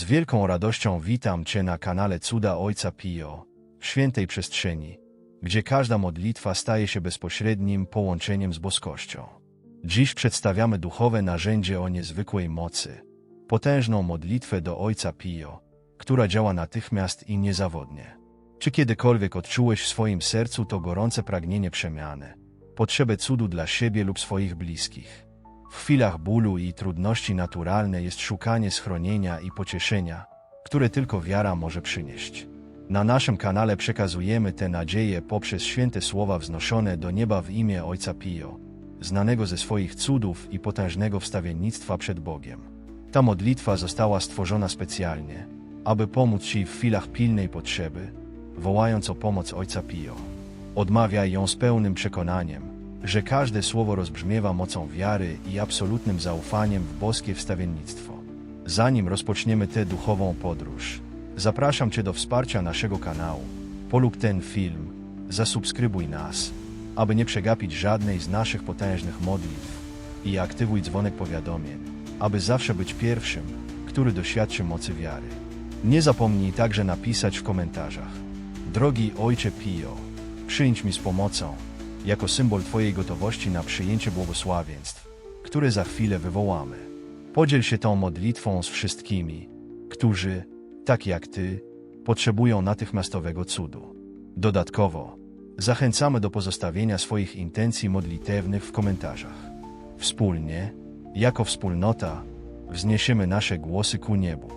Z wielką radością witam Cię na kanale Cuda Ojca Pio, w świętej przestrzeni, gdzie każda modlitwa staje się bezpośrednim połączeniem z boskością. Dziś przedstawiamy duchowe narzędzie o niezwykłej mocy, potężną modlitwę do Ojca Pio, która działa natychmiast i niezawodnie. Czy kiedykolwiek odczułeś w swoim sercu to gorące pragnienie przemiany, potrzebę cudu dla siebie lub swoich bliskich? W chwilach bólu i trudności naturalne jest szukanie schronienia i pocieszenia, które tylko wiara może przynieść. Na naszym kanale przekazujemy te nadzieje poprzez święte słowa wznoszone do nieba w imię Ojca Pio, znanego ze swoich cudów i potężnego wstawiennictwa przed Bogiem. Ta modlitwa została stworzona specjalnie, aby pomóc Ci w chwilach pilnej potrzeby, wołając o pomoc Ojca Pio. Odmawiaj ją z pełnym przekonaniem, że każde słowo rozbrzmiewa mocą wiary i absolutnym zaufaniem w boskie wstawiennictwo. Zanim rozpoczniemy tę duchową podróż, zapraszam Cię do wsparcia naszego kanału. Polub ten film, zasubskrybuj nas, aby nie przegapić żadnej z naszych potężnych modlitw i aktywuj dzwonek powiadomień, aby zawsze być pierwszym, który doświadczy mocy wiary. Nie zapomnij także napisać w komentarzach. Drogi Ojcze Pio, przyjdź mi z pomocą, jako symbol Twojej gotowości na przyjęcie błogosławieństw, które za chwilę wywołamy. Podziel się tą modlitwą z wszystkimi, którzy, tak jak Ty, potrzebują natychmiastowego cudu. Dodatkowo, zachęcamy do pozostawienia swoich intencji modlitewnych w komentarzach. Wspólnie, jako wspólnota, wzniesiemy nasze głosy ku niebu.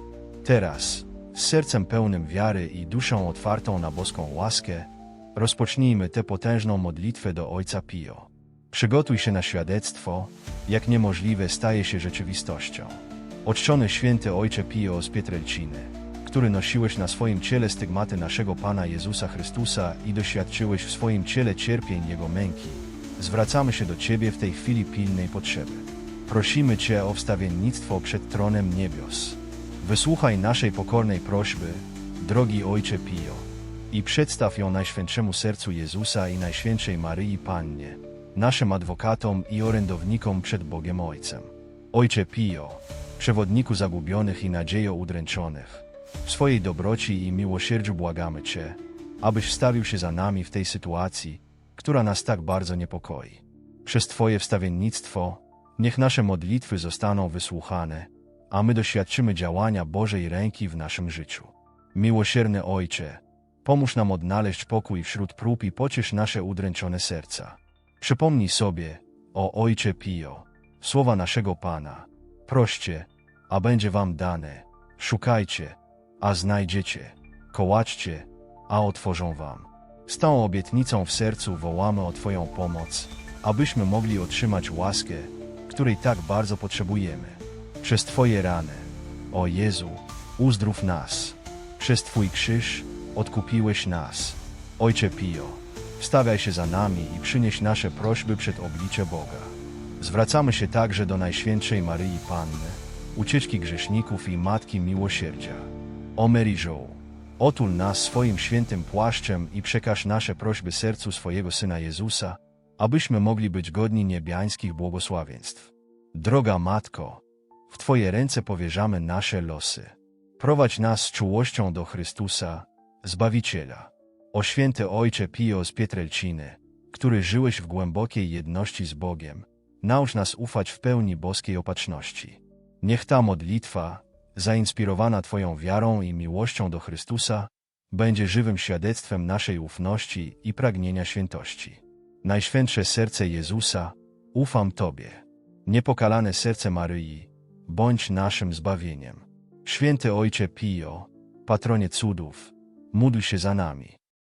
Teraz, z sercem pełnym wiary i duszą otwartą na boską łaskę, rozpocznijmy tę potężną modlitwę do Ojca Pio. Przygotuj się na świadectwo, jak niemożliwe staje się rzeczywistością. Oczczony święty Ojcze Pio z Pietrelciny, który nosiłeś na swoim ciele stygmaty naszego Pana Jezusa Chrystusa i doświadczyłeś w swoim ciele cierpień Jego męki, zwracamy się do Ciebie w tej chwili pilnej potrzeby. Prosimy Cię o wstawiennictwo przed tronem niebios. Wysłuchaj naszej pokornej prośby, drogi Ojcze Pio, i przedstaw ją Najświętszemu Sercu Jezusa i Najświętszej Maryi Pannie, naszym adwokatom i orędownikom przed Bogiem Ojcem. Ojcze Pio, przewodniku zagubionych i nadziejo udręczonych, w swojej dobroci i miłosierdziu błagamy Cię, abyś wstawił się za nami w tej sytuacji, która nas tak bardzo niepokoi. Przez Twoje wstawiennictwo, niech nasze modlitwy zostaną wysłuchane, a my doświadczymy działania Bożej ręki w naszym życiu. Miłosierny Ojcze, pomóż nam odnaleźć pokój wśród prób i pociesz nasze udręczone serca. Przypomnij sobie, o Ojcze Pio, słowa naszego Pana. Proście, a będzie wam dane. Szukajcie, a znajdziecie. Kołaczcie, a otworzą wam. Z tą obietnicą w sercu wołamy o Twoją pomoc, abyśmy mogli otrzymać łaskę, której tak bardzo potrzebujemy. Przez Twoje rany, o Jezu, uzdrów nas. Przez Twój krzyż odkupiłeś nas. Ojcze Pio, wstawiaj się za nami i przynieś nasze prośby przed oblicze Boga. Zwracamy się także do Najświętszej Maryi Panny, ucieczki grzeszników i Matki Miłosierdzia. O Maryjo, otul nas swoim świętym płaszczem i przekaż nasze prośby sercu swojego Syna Jezusa, abyśmy mogli być godni niebiańskich błogosławieństw. Droga Matko, w Twoje ręce powierzamy nasze losy. Prowadź nas z czułością do Chrystusa, Zbawiciela. O święty Ojcze Pio z Pietrelciny, który żyłeś w głębokiej jedności z Bogiem, naucz nas ufać w pełni boskiej opatrzności. Niech ta modlitwa, zainspirowana Twoją wiarą i miłością do Chrystusa, będzie żywym świadectwem naszej ufności i pragnienia świętości. Najświętsze serce Jezusa, ufam Tobie. Niepokalane serce Maryi, bądź naszym zbawieniem. Święty Ojcze Pio, patronie cudów, módl się za nami.